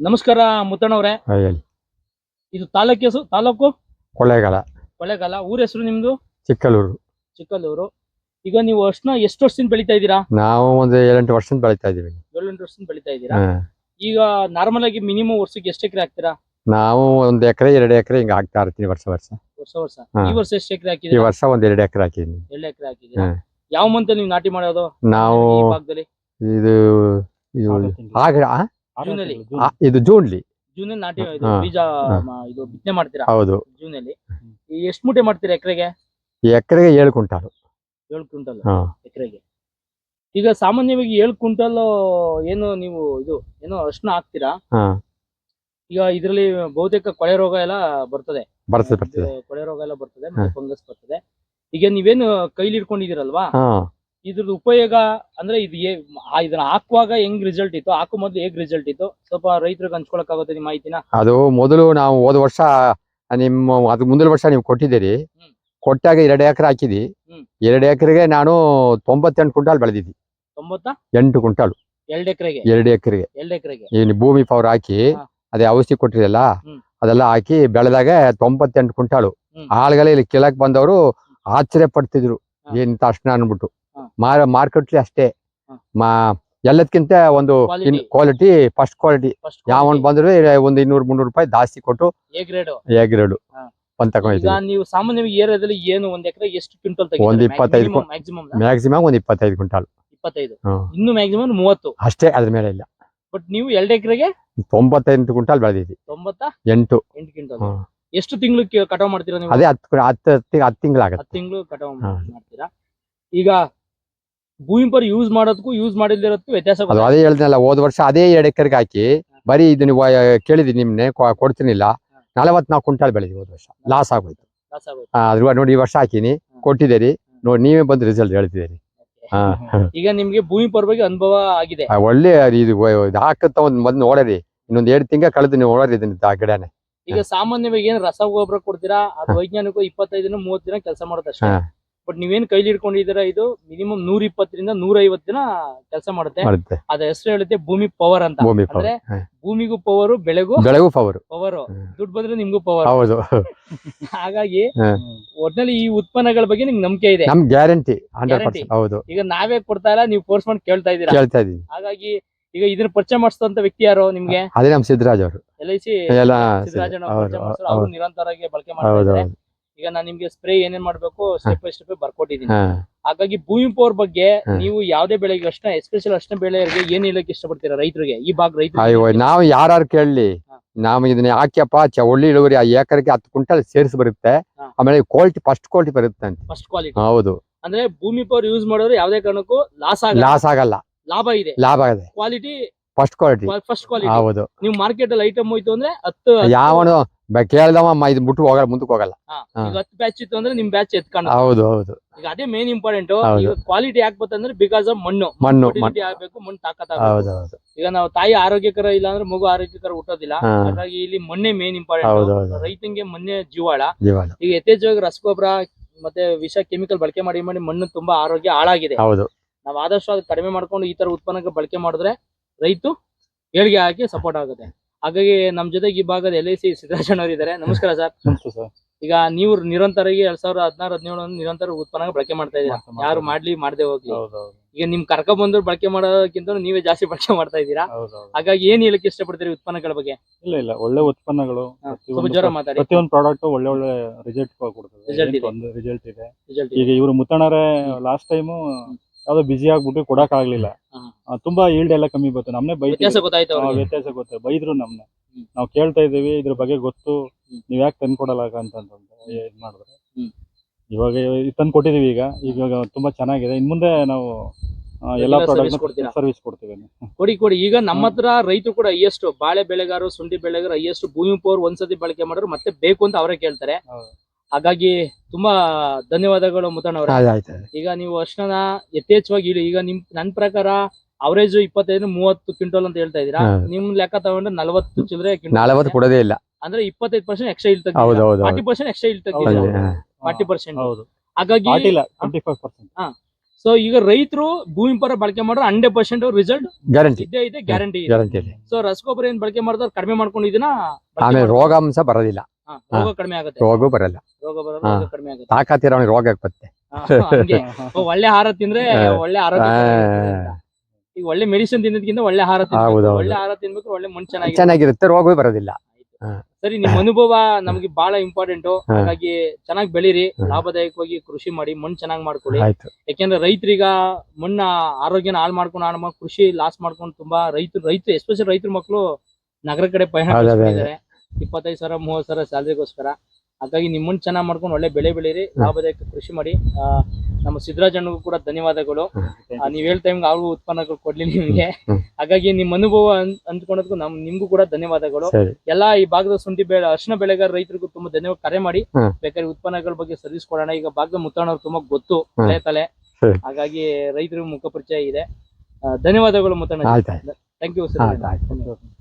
ನಮಸ್ಕಾರ ಮುತ್ತಣ್ಣವ್ರೆ ಹೇಳಿ. ಇದು ತಾಲೂಕು ಹೆಸರು? ತಾಲೂಕು? ಕೊಳ್ಳೇಗಾಲ ಕೊಳ್ಳೇಗಾಲ ಊರ ಹೆಸರು ನಿಮ್ದು? ಚಿಕ್ಕಲೂರು ಚಿಕ್ಕಲೂರು ಈಗ ನೀವು ವರ್ಷನ ಎಷ್ಟು ವರ್ಷದಿಂದ ಬೆಳಿತಾ ಇದ್ದೀರಾ? ನಾವು ಒಂದು ಏಳೆಂಟು ವರ್ಷದಿಂದ ಬೆಳಿತಾ ಇದೀವಿ ಏಳೆಂಟು ವರ್ಷದಿಂದ ಬೆಳಿತಾ ಇದ್ದೀರಾ? ಹಾ. ಈಗ ನಾರ್ಮಲ್ ಆಗಿ ಮಿನಿಮಮ್ ವರ್ಷಕ್ಕೆ ಎಷ್ಟು ಎಕರೆ ಹಾಕ್ತೀರಾ? ನಾವು ಒಂದ್ ಎಕರೆ ಎರಡು ಎಕರೆ ಹಿಂಗ ಹಾಕ್ತಾ ಇರ್ತೀನಿ ವರ್ಷ ವರ್ಷ. ವರ್ಷ ವರ್ಷ. ಹಾ. ಈ ವರ್ಷ ಎಷ್ಟು ಎಕರೆ ಈ ವರ್ಷ ಒಂದ್ ಎರಡು ಎಕರೆ ಹಾಕಿದೀನಿ. ಎರಡು ಎಕರೆ ಹಾಕಿದೀರಾ ಹಾ. ಯಾವ ಮಂತ್ ನೀವು ನಾಟಿ ಮಾಡೋದು? ನಾವು ಈ ಭಾಗದಲ್ಲಿ? ಇದು ಇದು ಅಲ್ಲಿ ಆ, ಇದು ಜೂನ್ಲಿ. ಜೂನ್ ನಾಟಿ ಇದು ಹಾ. ಬೀಜ ಹಾ. ಮ- ಇದು ಬಿತ್ತನೆ ಮಾಡ್ತೀರಾ? ಹೌದು. ಜೂನ್ ಅಲ್ಲಿ ಎಷ್ಟು ಮೂಟೆ ಮಾಡ್ತೀರಾ ಎಕರೆಗೆ? ಎಕರೆಗೆ ಏಳು ಕ್ವಿಂಟಾಲು. ಏಳು ಕ್ವಿಂಟಲ್. ಹಾ. ಎಕರೆಗೆ. ಈಗ ಸಾಮಾನ್ಯವಾಗಿ ಏಳು ಕ್ವಿಂಟಲ್ ಏನು ನೀವು ಇದು ಏನು ಅರ್ಶನ ಹಾಕ್ತೀರಾ? ಹಾ. ಈಗ ಇದರಲ್ಲಿ ಬಹುತೇಕ ಕೊಳೆ ರೋಗ ಎಲ್ಲ ಬರ್ತದೆ. ಬರ್ತದೆ ಬರ್ತದೆ. ಇದು ಕೊಳೆ ರೋಗ ಎಲ್ಲ ಬರ್ತದೆ ಮತ್ತೆ ಫಂಗಸ್ ಬರ್ತದೆ. ಈಗ ನೀವೇನು ಕೈಲಿ ಇಟ್ಕೊಂಡಿದ್ದೀರಲ್ವಾ ಹಾ. ಇದ್ರದ್ದು ಉಪಯೋಗ ಅಂದ್ರೆ ಇದು ಏ- ಆ ಇದನ್ನ ಹಾಕುವಾಗ ಹೆಂಗ್ ರಿಸಲ್ಟ್ ಇತ್ತು ಹಾಕೋ ಮೊದ್ಲು ಹೇಗ್ ರಿಸಲ್ಟ್ ಇತ್ತು ಸ್ವಲ್ಪ ರೈತರಿಗೆ ಹಂಚ್ಕೊಳಕ್ ಆಗುತ್ತೆ ನಿಮ್ಮ ಮಾಹಿತಿನ ಅದು ಮೊದಲು ನಾವು ಹೋದ ವರ್ಷ ನಿಮ್ಮ ಅದು ಮುಂದಿನ ವರ್ಷ ನೀವು ಕೊಟ್ಟಿದ್ದೀರಿ ಹ್ಮ್. ಕೊಟ್ಟಾಗ ಎರಡು ಎಕರೆ ಹಾಕಿದಿ ಹ್ಮ್. ಎರಡು ಎಕರೆಗೆ ನಾನು ತೊಂಬತ್ತೆಂಟು ಕುಂಟಾಲ್ ಬೆಳೆದಿದ್ದಿ ತೊಂಬತ್ತ ಎಂಟು ಕ್ವಿಂಟಾಲ್ ಎರಡ್ ಎಕರೆಗೆ ಎರಡು ಎಕರೆಗೆ ಎರಡ್ ಎಕರೆಗೆ ಏನು ಭೂಮಿ ಪವರ್ ಹಾಕಿ ಹಾ. ಅದೇ ಔಷಧಿ ಕೊಟ್ಟಿರಲ್ಲ ಹ್ಮ್. ಅದೆಲ್ಲ ಹಾಕಿ ಬೆಳೆದಾಗ ತೊಂಬತ್ತೆಂಟು ಕುಂಟಾಳು ಹ್ಮ್. ಆಳುಗಳೇ ಇಲ್ಲಿ ಕೆಳಕ್ ಬಂದವರು ಆಶ್ಚರ್ಯ ಪಡ್ತಿದ್ರು ಹಾ. ಏನ್ ತಕ್ಷಣ ಅನ್ಬಿಟ್ಟು. ಮಾರ ಮಾರ್ಕೆಟ್ಲಿ ಅಷ್ಟೇ. ಮಾ ಎಲ್ಲದಕ್ಕಿಂತ ಒಂದು ಕ್ವಾಲಿಟಿ ಫಸ್ಟ್ ಕ್ವಾಲಿಟಿ ಯಾವನ್ ಬಂದ್ರೆ ಒಂದು ಇನ್ನೂರು ಮುನ್ನೂರು ರೂಪಾಯಿ ಜಾಸ್ತಿ ಕೊಟ್ಟು ಎ ಗ್ರೇಡ್ ಎ ಗ್ರೇಡ್ ತಗೊಂಡಿದ್ದೀವಿ ನೀವು ಸಾಮಾನ್ಯವಾಗಿ ಏರಿಯಾದಲ್ಲಿ ಏನು ಒಂದ್ ಎಕರೆ ಎಷ್ಟು ಕ್ವಿಂಟಲ್ ಒಂದ್ ಇಪ್ಪತ್ತೈದು ಮ್ಯಾಕ್ಸಿಮಮ್ ಒಂದು ಇಪ್ಪತ್ತೈದು ಕ್ವಿಂಟಲ್. ಇಪ್ಪತ್ತೈದು. ಇನ್ನು ಮ್ಯಾಕ್ಸಿಮಮ್ ಮೂವತ್ತು. ಅಷ್ಟೇ ಅದ್ರ ಮೇಲೆ ಇಲ್ಲ. ಬಟ್ ನೀವು ಎರಡು ಎಕರೆಗೆ? ತೊಂಬತ್ತೆಂಟು ಕ್ವಿಂಟಲ್ ಬೆಳೆದಿದ್ವಿ ತೊಂಬತ್ತ? ಎಂಟು. ಎಂಟು ಕ್ವಿಂಟಲ್. ಎಷ್ಟು ತಿಂಗಳು ಕಟಾವ್ ಮಾಡ್ತೀರಾ ನೀವು? ಅದೇ ಹತ್ತು ಹತ್ತು ಹತ್ತು ತಿಂಗಳಾಗತ್ತೆ. ಹತ್ತು ತಿಂಗಳು ಕಟಾವ್ ಮಾಡ್ತೀರಾ? ಈಗ ಭೂಮಿ ಪರ್ ಯೂಸ್ ಮಾಡೋದಕ್ಕೂ ಯೂಸ್ ಮಾಡಿದಿರೋದಕ್ಕೂ ವ್ಯತ್ಯಾಸ ಅದು ಅದೇ ಹೇಳ್ದಲ್ಲ ಹೋದ ವರ್ಷ ಅದೇ ಎರಡು ಎಕರೆಗೆ ಹಾಕಿ ಬರೀ ಇದು ನೀವು ಕೇಳಿದ್ರಿ ನಿಮ್ನೆ ಕೊಡ್ತೀನಿಲ್ಲ. ನಲವತ್ನಾಲ್ಕು ಕ್ವಿಂಟಾಲ್ ಬೆಳೆದಿವಿ ಹೋದ ವರ್ಷ. ಲಾಸ್ ಆಗೋಯ್ತು. ಅದ್ರ ನೋಡಿ ಈ ವರ್ಷ ಹಾಕಿನಿ ಕೊಟ್ಟಿದ್ದೀರಿ. ನೋಡಿ ನೀವೇ ಬಂದು ರಿಸಲ್ಟ್ ಹೇಳ್ತಿದ್ದೀರಿ. ಈಗ ನಿಮ್ಗೆ ಭೂಮಿ ಪರವಾಗಿ ಅನುಭವ ಆಗಿದೆ. ಒಳ್ಳೆ ಇದು ಹಾಕತ್ತ ಒಂದ್ ಬಂದು ನೋಡರಿ. ಇನ್ನೊಂದ್ ಎರಡು ತಿಂಗಳ ಕಳೆದು ನೀವು ನೋಡರಿ ಇದನ್ನ ಗಿಡನೆ. ಈಗ ಸಾಮಾನ್ಯವಾಗಿ ಏನ್ ರಸಗೊಬ್ಬರ ಕೊಡ್ತೀರಾ? ಅದು ವೈಜ್ಞಾನಿಕ ಇಪ್ಪತ್ತೈದು ದಿನ ಮೂವತ್ತು ದಿನ ಕೆಲಸ ಮಾಡುತ್ತೆ ಅಷ್ಟೇ. ಬಟ್ ನೀವೇನ್ ಕೈಲಿ ಹಿಡ್ಕೊಂಡಿದ್ದೀರಾ ಇದು ಮಿನಿಮಮ್ ನೂರ ಇಪ್ಪತ್ತರಿಂದ ನೂರ ಐವತ್ತು ದಿನ ಕೆಲಸ ಮಾಡುತ್ತೆ. ಮಾಡುತ್ತೆ. ಅದ ಹೆಸರು ಹೇಳುತ್ತೆ ಭೂಮಿ ಪವರ್ ಅಂತ. ಭೂಮಿ ಅಂದ್ರೆ ಭೂಮಿಗೂ ಪವರ್ ಬೆಳೆಗೂ ಬೆಳೆಗೂ ಪವರ್. ಪವರ್. ದುಡ್ಡು ಬಂದ್ರೆ ನಿಮ್ಗೂ ಪವರ್. ಹೌದು. ಹಾಗಾಗಿ ಹಾ. ಒಟ್ನಲ್ಲಿ ಈ ಉತ್ಪನ್ನಗಳ ಬಗ್ಗೆ ನಿಮ್ಗೆ ನಂಬಿಕೆ ಇದೆ. ನಮ್ ಗ್ಯಾರಂಟಿ ಹಂಡ್ರೆಡ್ Guarantee. ಪರ್ಸೆಂಟ್ ಹೌದು. ಈಗ ನಾವೇ ಕೊಡ್ತಾ ಇಲ್ಲ ನೀವು ಫೋರ್ಸ್ ಮಾಡಿ ಕೇಳ್ತಾ ಇದ್ದೀರಾ? ಕೇಳ್ತಾ ಇದೀನಿ ಹಾಗಾಗಿ ಈಗ ಇದನ್ನ ಪರಿಚಯ ಮಾಡಿಸಿದಂತ ವ್ಯಕ್ತಿ ಯಾರು ನಿಮ್ಗೆ? ಅದೇ ನಮ್ ಸಿದ್ದರಾಜ್ ಅವರು. ಎಲ್ ಐ ಸಿ ಎಲ್ಲ ಸಿದ್ದರಾಜಣ್ಣ ಹೌದು, ಹೌದು. ನಿರಂತರವಾಗಿ ಬಳಕೆ ಮಾಡ್ತಾ ಹೌದು ಇದ್ದಾರೆ. ಹೌದು. ಈಗ ನಾನು ನಿಮ್ಗೆ ಸ್ಪ್ರೇ ಏನೇನ್ ಮಾಡ್ಬೇಕು ಸ್ಟೆಪ್ ಬೈ ಸ್ಟೆಪ್ ಬರ್ಕೊಟ್ಟಿದ್ದೀನಿ ಹಾ. ಹಾಗಾಗಿ ಭೂಮಿ ಪವರ್ ಬಗ್ಗೆ ನೀವು ಯಾವ್ದೇ ಬೆಳೆಗೆ ಅಷ್ಟೇ ಎಸ್ಪೆಷಲ್ ಅಷ್ಟೇ ಬೆಳೆಯವರಿಗೆ ಏನ್ ಹೇಳಕ್ ಇಷ್ಟಪಡ್ತೀರಾ ರೈತರಿಗೆ? ಈ ಭಾಗ ರೈತ ನಾವು ಯಾರು ಕೇಳಲಿ. ನಾವು ಇದನ್ನ ಹಾಕ್ಯಪ್ಪ ಚ ಒಳ್ಳೆ ಇಳುವರಿ ಆ ಏಕರಿಗೆ ಹತ್ತು ಕ್ವಿಂಟಲ್ ಸೇರಿಸಿ ಬರುತ್ತೆ. ಆಮೇಲೆ ಕ್ವಾಲಿಟಿ ಫಸ್ಟ್ ಕ್ವಾಲಿಟಿ ಬರುತ್ತೆ ಅಂತ. ಫಸ್ಟ್ ಕ್ವಾಲಿಟಿ ಹೌದು. ಅಂದ್ರೆ ಭೂಮಿ ಪವರ್ ಯೂಸ್ ಮಾಡೋರು ಯಾವ್ದೇ ಕಾರಣಕ್ಕೂ ಲಾಸ್ ಆಗ ಲಾಸ್ ಆಗಲ್ಲ. ಲಾಭ ಇದೆ. ಲಾಭ ಇದೆ. Quality first quality first quality ಹೌದು. ನೀವು ಮಾರ್ಕೆಟ್ ಅಲ್ಲಿ ಐಟಮ್ ಹೋಯ್ತು ಅಂದ್ರೆ ಹತ್ತು ಯಾವನು ಕೇಳ್ದಮ್ಮ ಇದು ಬಿಟ್ಟು ಹೋಗಲ್ಲ ಮುಂದಕ್ಕೆ ಹೋಗಲ್ಲ. ಹತ್ತು ಬ್ಯಾಚ್ ಇತ್ತು ಅಂದ್ರೆ ನಿಮ್ ಬ್ಯಾಚ್ ಎತ್ಕೊಂಡು ಹೌದು ಹೌದು. ಈಗ ಅದೇ ಮೇನ್ ಇಂಪಾರ್ಟೆಂಟ್ ಕ್ವಾಲಿಟಿ ಯಾಕೆ ಬರ್ತಂದ್ರೆ ಬಿಕಾಸ್ ಆಫ್ ಮಣ್ಣು. ಮಣ್ಣು ಆಗ್ಬೇಕು ಮಣ್ಣು ತಾಕತ್ ಹೌದು ಹೌದು. ಈಗ ನಾವು ತಾಯಿ ಆರೋಗ್ಯಕರ ಇಲ್ಲ ಅಂದ್ರೆ ಮಗು ಆರೋಗ್ಯಕರ ಹುಟ್ಟೋದಿಲ್ಲ. ಹಾಗಾಗಿ ಇಲ್ಲಿ ಮಣ್ಣೆ ಮೇನ್ ಇಂಪಾರ್ಟೆಂಟ್ ರೈತನಿಗೆ ರೈತಂಗೆ ಮಣ್ಣೆ ಜೀವಾಳ. ಈಗ ಯಥೇಚ್ಛವಾಗಿ ರಸಗೊಬ್ಬರ ಮತ್ತೆ ವಿಷ ಕೆಮಿಕಲ್ ಬಳಕೆ ಮಾಡಿ ಮಾಡಿ ಮಣ್ಣು ತುಂಬಾ ಆರೋಗ್ಯ ಹಾಳಾಗಿದೆ. ಹೌದು. ನಾವು ಆದಷ್ಟು ಅದು ಕಡಿಮೆ ಮಾಡ್ಕೊಂಡು ಈ ತರ ಉತ್ಪನ್ನಕ್ಕೆ ಬಳಕೆ ಮಾಡಿದ್ರೆ ರೈತು ಏಳಿಗೆ ಹಾಕಿ ಸಪೋರ್ಟ್ ಆಗುತ್ತೆ. ಹಾಗಾಗಿ ನಮ್ ಜೊತೆಗೆ ಈ ಭಾಗದ ಎಲ್ ಐ ಸಿ ಸಿದ್ದರಾಜಣ್ಣವ್ರು ಇದ್ದಾರೆ ನಮಸ್ಕಾರ ಸರ್ ಈಗ ನೀವು ನಿರಂತರವಾಗಿ ಎರಡ್ ಸಾವಿರದ ಹದಿನಾರು ಹದಿನೇಳು ನಿರಂತರ ಉತ್ಪನ್ನ ಬಳಕೆ ಮಾಡ್ತಾ ಇದ್ದೀರಾ? ಯಾರು. ಮಾಡ್ಲಿ ಮಾಡದೆ ಹೋಗ್ಲಿ. ಹೌದೌದು. ಈಗ ನಿಮ್ ಕರ್ಕ ಬಂದ್ರು ಬಳಕೆ ಮಾಡೋದಕ್ಕಿಂತ ನೀವೇ ಜಾಸ್ತಿ ಬಳಕೆ ಮಾಡ್ತಾ ಇದ್ದೀರಾ? ಹೌದೌದು. ಹಾಗಾಗಿ ಏನ್ ಹೇಳಕ್ ಇಷ್ಟಪಡ್ತೀರಿ ಉತ್ಪನ್ನಗಳ ಬಗ್ಗೆ? ಇಲ್ಲ ಇಲ್ಲ. ಒಳ್ಳೆ ಉತ್ಪನ್ನಗಳು ಪ್ರತಿಯೊಂದು ಸ್ವಲ್ಪ ಜ್ವರ ಮಾತಾಡಿ. ಪ್ರತಿಯೊಂದು ಪ್ರಾಡಕ್ಟ್ ಒಳ್ಳೆ ಒಳ್ಳೆ ರಿಸಲ್ಟ್ ಕೊಡ್ತದೆ. Result ಇದೆ. ಒಂದು ರಿಸಲ್ಟ್ ಇದೆ. ಈಗ ಇವರು ಮುತ್ತಣರೇ ಲಾಸ್ಟ್ ಟೈಮು ಯಾವ್ದೋ ಬಿಸಿ ಆಗ್ಬಿಟ್ಟು ಕೊಡಕ್ ಆಗ್ಲಿಲ್ಲ. ಆ, ತುಂಬಾ ಈಲ್ಡ್ ಎಲ್ಲ ಕಮ್ಮಿ ಬಂತು. ನಮ್ನೆ ವ್ಯತ್ಯಾಸ ಬೈದ್ರು ಗೊತ್ತಾಯ್ತು ಆ, ಅವ್ರಿಗೆ ವ್ಯತ್ಯಾಸ ಗೊತ್ತು. ಬೈದ್ರು ನಮ್ನೆ. ಹ್ಮ್. ನಾವು ಕೇಳ್ತಾ ಇದೀವಿ ಇದ್ರ ಬಗ್ಗೆ ಗೊತ್ತು. ಹ್ಮ್. ನೀವ್ ಯಾಕೆ ತಂದ್ಕೊಡಲ್ಲ ಅಂತಂತ ಇದ್ ಮಾಡಿದ್ರೆ. ಹ್ಮ್. ಇವಾಗ ತಂದು ಕೊಟ್ಟಿದೀವಿ ಈಗ. ಈಗ ಇವಾಗ ತುಂಬಾ ಚೆನ್ನಾಗಿದೆ. ಇನ್ ಮುಂದೆ ನಾವು ಆ, ಎಲ್ಲಾ Regular service ಪ್ರಾಡಕ್ಟ್ ಕೊಡ್ತೀರಾ? ಸರ್ವಿಸ್ ಕೊಡ್ತೀವಿ ಕೊಡಿ ಕೊಡಿ. ಈಗ ನಮ್ಮ ಹತ್ರ ರೈತರು ಕೂಡ ಹೈಯೆಸ್ಟ್ ಬಾಳೆ ಬೆಳೆಗಾರರು ಸುಂಡಿ ಬೆಳೆಗಾರರು ಹೈಯೆಸ್ಟ್ ಭೂಮಿ ಪೋರ್ ಒಂದ್ಸತಿ ಬಳಕೆ ಮಾಡಿದ್ರು ಮತ್ತೆ ಬೇಕು ಅಂತ ಅವರೇ ಕೇಳ್ತಾರೆ. ಹೌದು. ಹಾಗಾಗಿ ತುಂಬಾ ಧನ್ಯವಾದಗಳು ಮುತಣ್ಣವ್ರ ಆಯ್ತು ಆಯ್ತು ಈಗ ನೀವು ಅರ್ಶನ ಯಥೇಚ್ಛವಾಗಿ ಇಳಿ ಈಗ ನಿಮ್ ನನ್ ಪ್ರಕಾರ ಅವರೇಜ್ ಇಪ್ಪತ್ತೈದು ಮೂವತ್ತು ಕ್ವಿಂಟಲ್ ಅಂತ ಹೇಳ್ತಾ ಇದೀರಾ ಹಾ. ನಿಮ್ ಲೆಕ್ಕ ತಗೊಂಡ್ರೆ ನಲವತ್ತು ಚಿಲ್ಲರೆ ಕ್ವಿಂಟಲ್ ನಲವತ್ತು ಕೊಡೋದೇ ಇಲ್ಲ. ಅಂದ್ರೆ ಇಪ್ಪತ್ತೈದು ಪರ್ಸೆಂಟ್ ಎಕ್ಸ್ಟ್ರಾ ಹೌದು ಹೌದು ಫಾರ್ಟಿ ಹೌದು ಪರ್ಸೆಂಟ್ ಎಕ್ಸ್ಟ್ರಾ ಹೌದು. ಹಾ. ಫಾರ್ಟಿ ಪರ್ಸೆಂಟ್ ಹೌದು. ಹಾಗಾಗಿ ಟ್ವೆಂಟಿ ಫೈವ್ ಪರ್ಸೆಂಟ್ ಸೊ ಈಗ ರೈತರು ಭೂಮಿ ಪರ ಬಳಕೆ ಮಾಡೋ ಹಂಡ್ರೆಡ್ ಪರ್ಸೆಂಟ್ ರಿಸಲ್ಟ್ ಗ್ಯಾರಂಟಿ ಇದ್ದೇ ಇದೆ ಗ್ಯಾರಂಟಿ ಇದೆ. ಗ್ಯಾರಂಟಿ ಇದೆ. ಸೊ ರಸಗೊಬ್ಬರ ಏನ್ ಬಳಕೆ ಮಾಡಿದ್ರೆ ಕಡಿಮೆ ಮಾಡ್ಕೊಂಡು ಇದನ್ನ ಬಳಕೆ ಆಮೇಲೆ ಮಾಡ್ಕೊಂಡು- ರೋಗಾಂಶ ಬರೋದಿಲ್ಲ. ರೋಗ ಕಡಿಮೆ ಆಗುತ್ತೆ. ರೋಗ ಬರಲ್ಲ. ರೋಗ ಬರೋದು ರೋಗ ಕಡಿಮೆ ಆಗುತ್ತೆ. ತಾಕತ್ತಿರೋ ಅವ್ನಿಗೆ ರೋಗ ಹಾ, ಒಳ್ಳೆ ಆಹಾರ ತಿಂದ್ರೆ ಒಳ್ಳೆ ಆರೋಗ್ಯ ಈಗ ಒಳ್ಳೆ ಮೆಡಿಸಿನ್ ತಿನ್ನೋದಕ್ಕಿಂತ ಒಳ್ಳೆ ಆಹಾರ ತಿನ್ಬೇಕು. ಒಳ್ಳೆ ಆಹಾರ ತಿನ್ಬೇಕು ಒಳ್ಳೆ ಮಣ್ಣು ಚೆನ್ನಾಗಿ ಚೆನ್ನಾಗಿರುತ್ತೆ ರೋಗವೇ ಬರೋದಿಲ್ಲ. ಸರಿ ನಿಮ್ ಅನುಭವ ನಮಗೆ ಬಹಳ ಇಂಪಾರ್ಟೆಂಟ್ ಹಾಗಾಗಿ ಚೆನ್ನಾಗಿ ಬೆಳೀರಿ. ಲಾಭದಾಯಕವಾಗಿ ಕೃಷಿ ಮಾಡಿ ಮಣ್ಣು ಚೆನ್ನಾಗಿ ಮಾಡ್ಕೊಳ್ಳಿ. ಯಾಕೆಂದ್ರೆ ರೈತರಿಗ ಮಣ್ಣ ಆರೋಗ್ಯನ ಹಾಳು ಮಾಡ್ಕೊಂಡು ಹಾಳು ಮಾಡಿ ಕೃಷಿ ಲಾಸ್ ಮಾಡ್ಕೊಂಡು ತುಂಬಾ ರೈತರು ರೈತರು ಎಸ್ಪೆಷಲ್ ರೈತರ ಮಕ್ಕಳು ನಗರ ಕಡೆ ಪಯಣ ಇಪ್ಪತ್ತೈದು ಸಾವಿರ ಮೂವತ್ತು ಸಾವಿರ ಸ್ಯಾಲ್ರಿಗೋಸ್ಕರ. ಹಾಗಾಗಿ ನಿಮ್ಮನ್ನ ಚೆನ್ನಾಗಿ ಮಾಡ್ಕೊಂಡು ಒಳ್ಳೆ ಬೆಳೆ ಬೆಳೀರಿ ಲಾಭದಾಯಕ ಕೃಷಿ ಮಾಡಿ. ಆ, ನಮ್ಮ ಸಿದ್ದರಾಜಣ್ಣಗೂ ಕೂಡ ಧನ್ಯವಾದಗಳು. ನೀವು ನೀವ್ ಹೇಳ್ ಟೈಮ್ಗೆ ಅವ್ರಿಗೂ ಉತ್ಪನ್ನಗಳು ಕೊಡ್ಲಿ ನಿಮ್ಗೆ. ಹಾಗಾಗಿ ನಿಮ್ ಅನುಭವ ಅನ್- ಅಂದ್ಕೊಂಡದಕ್ಕೂ ನಮ್ ನಿಮ್ಗೂ ಕೂಡ ಧನ್ಯವಾದಗಳು. ಸರಿ. ಎಲ್ಲಾ ಈ ಭಾಗದ ಶುಂಠಿ ಬೆಳೆ ಅರ್ಶನ ಬೆಳೆಗಾರ ರೈತರಿಗೂ ತುಂಬಾ ಧನ್ಯವಾದ. ಕರೆ ಮಾಡಿ. ಹ್ಮ್. ಬೇಕಾದ್ರೆ ಉತ್ಪನ್ನಗಳ ಬಗ್ಗೆ ಸರ್ವಿಸ್ ಕೊಡೋಣ ಈಗ ಭಾಗದ ಮುತ್ತಣ್ಣವ್ರು ತುಂಬಾ ಗೊತ್ತು ಹ್ಮ್. ತಲೆ ತಲೆ. ಸರಿ. ಹಾಗಾಗಿ ರೈತರಿಗೂ ಮುಖ ಪರಿಚಯ ಇದೆ. ಆ, ಧನ್ಯವಾದಗಳು ಮುತ್ತಣ್ಣ ಆಯ್ತು ಆಯ್ತು. ಥ್ಯಾಂಕ್ ಯು ಆಯ್ತು ಆಯ್ತು.